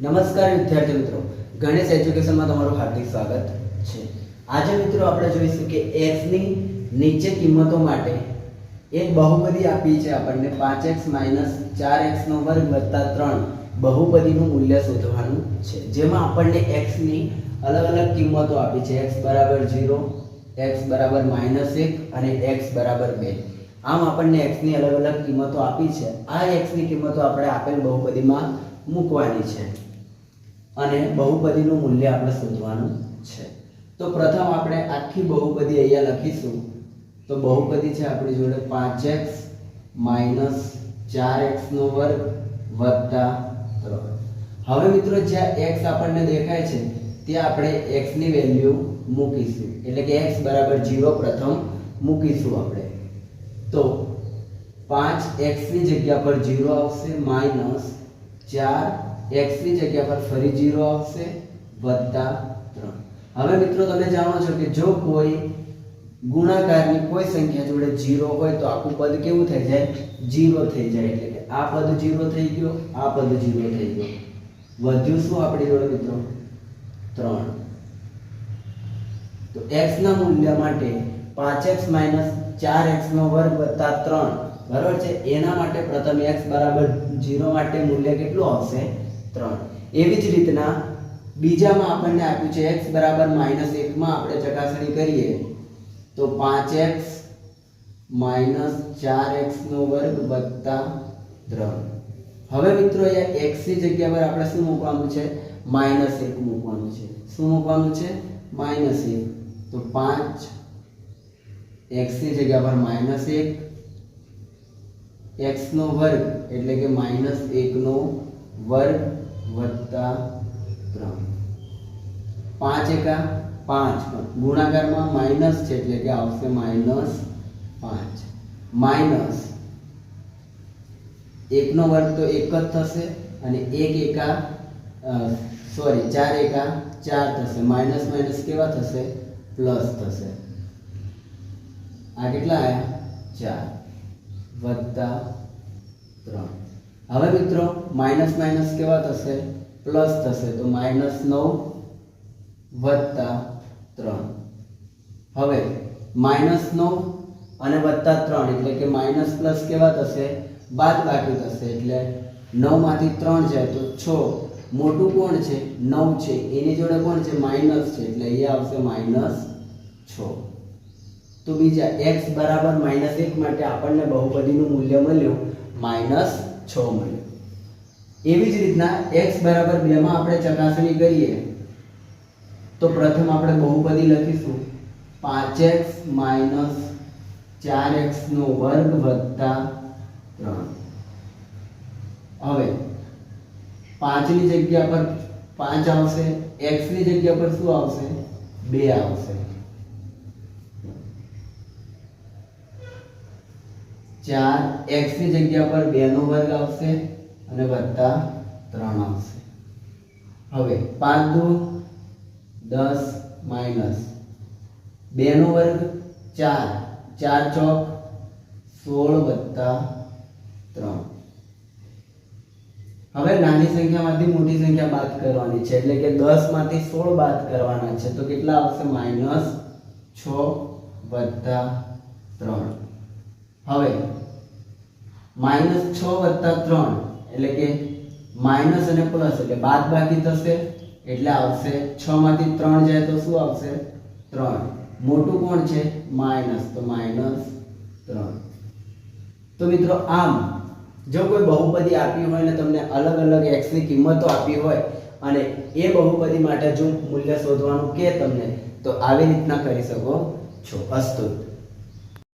નમસ્કાર વિદ્યાર્થી મિત્રો. ગણેશ એજ્યુકેશનમાં તમારું હાર્દિક સ્વાગત છે. આજે મિત્રો આપણે જોઈશું કે એક્સની નીચે કિંમતો માટે એક બહુપદી આપી છે આપણને પાંચ એક્સ માઇનસ ચાર એક્સનો વર્ગ વત્તા ત્રણ બહુપદીનું મૂલ્ય શોધવાનું છે. જેમાં આપણને એક્સની અલગ અલગ કિંમતો આપી છે. એક્સ બરાબર ઝીરો એક્સ બરાબર માઇનસ એક અને એક્સ બરાબર બે. આમ આપણને એક્સની અલગ અલગ કિંમતો આપી છે. આ એક્સની કિંમતો આપણે આપેલ બહુપદીમાં મૂકવાની છે. અને બહુપદીનું મૂલ્ય આપણે શોધવાનું છે. તો પ્રથમ આપણે આખી બહુપદી અહીંયા લખીશું. તો બહુપદી છે આપણી જોડે પાંચ એક્સ માઇનસ ચાર એક્સનો વર્ગ વત્તા ત્રણ. હવે મિત્રો જ્યાં એક્સ આપણને દેખાય છે, ત્યાં આપણે એક્સની વેલ્યુ મૂકીશું. એટલે કે એક્સ બરાબર જીરો પ્રથમ મૂકીશું આપણે. તો પાંચ એક્સની જગ્યા પર જીરો આવશે, માઇનસ 4 x ની જગ્યા પર ફરી 0 આવશે, વત્તા 3 હવે મિત્રો તમે જાણો છો કે જો કોઈ ગુણાકારની કોઈ સંખ્યા જોડે 0 હોય તો આખું પદ કેવું થઈ જાય? 0 થઈ જાય એટલે કે આ પદ 0 થઈ ગયો, આ પદ 0 થઈ ગયો. વધ્યું શું આપણી જોડે મિત્રો? 3 તો x ના મૂલ્ય માટે 5x 4x નો વર્ગ વત્તા 3 બરાબર છે? એના માટે પ્રથમ x બરાબર 0 માટે મૂલ્ય કેટલું આવશે? 3 એવી જ રીતના બીજામાં આપણને આપ્યું છે એક્સ બરાબર માઇનસ એકમાં આપણે ચકાસણી કરીએ તો 5x 4x નો વર્ગ વત્તા ત્રણ. હવે મિત્રો અહીંયા એક્સની જગ્યા પર આપણે શું મૂકવાનું છે? માઇનસ એક મૂકવાનું છે. શું મૂકવાનું છે? માઇનસ એક. તો પાંચ એક્સની જગ્યા પર -1 x નો વર્ગ એટલે કે -1 નો વર્ગ વત્તા 3 5 એકા પાંચ. ગુણાકારમાં માઇનસ છે એટલે કે આવશે માઇનસ 5 માઇનસ 1 નો વર્ગ તો એક જ થશે અને એક એકા સોરી, ચાર એકા ચાર થશે. માઇનસ માઇનસ કેવા થશે? પ્લસ થશે. આ કેટલા આવ્યા ચાર. વત્તા 3 હવે મિત્રો, માઇનસ માઇનસ કેવા થશે? પ્લસ થશે, તો માઇનસ નવ વત્તા ત્રણ. હવે, માઇનસ નવ અને વત્તા ત્રણ, એટલે કે માઇનસ પ્લસ કેવા થશે? બાદ બાકી થશે, એટલે 9 માંથી 3 જાય તો છ. મોટું કોણ છે? નવ છે. એની જોડે કોણ છે? માઇનસ છે, એટલે અહીંયા આવશે માઇનસ છ. તો બીજા, એક્સ બરાબર માઇનસ એક માટે આપણને બહુપદીનું મૂલ્ય મળ્યું માઇનસ છ મળ્યું. એવી જ રીતના એક્સ બરાબર બેમાં આપણે ચકાસણી કરીએ, તો પ્રથમ આપણે બહુપદી લખીશું. 5x માઇનસ 4x નો વર્ગ વત્તા ત્રણ. હવે, પાંચની જગ્યા પર પાંચ આવશે, એક્સની જગ્યા પર શું આવશે? બે આવશે. ચાર x ની જગ્યા પર બે નો વર્ગ આવશે અને વત્તા ત્રણ આવશે. હવે પાંચ દુ 10 માઇનસ. 2 નો વર્ગ 4 4 ચોક સોળ વત્તા ત્રણ. હવે નાની સંખ્યામાંથી મોટી સંખ્યા બાદ કરવાની છે, એટલે કે દસમાંથી સોળ બાદ કરવાના છે, તો કેટલા આવશે? માઇનસ છ વત્તા 3 હવે માઇનસ છ વત્તા ત્રણ, એટલે કે માઇનસ અને પ્લસ, એટલે બાદ બાકી થશે, એટલે આવશે છ માંથી ત્રણ જાય તો શું આવશે? ત્રણ. મોટું કોણ છે? માઇનસ તો માઇનસ ત્રણ. તો મિત્રો, આમ, જો કોઈ બહુપદી આપી હોય ને તમને અલગ અલગ એક્સની કિંમતો આપી હોય, અને એ બહુપદી માટે જો મૂલ્ય શોધવાનું કે તમને, તો આવી રીતના કરી શકો છો. અસ્તુ.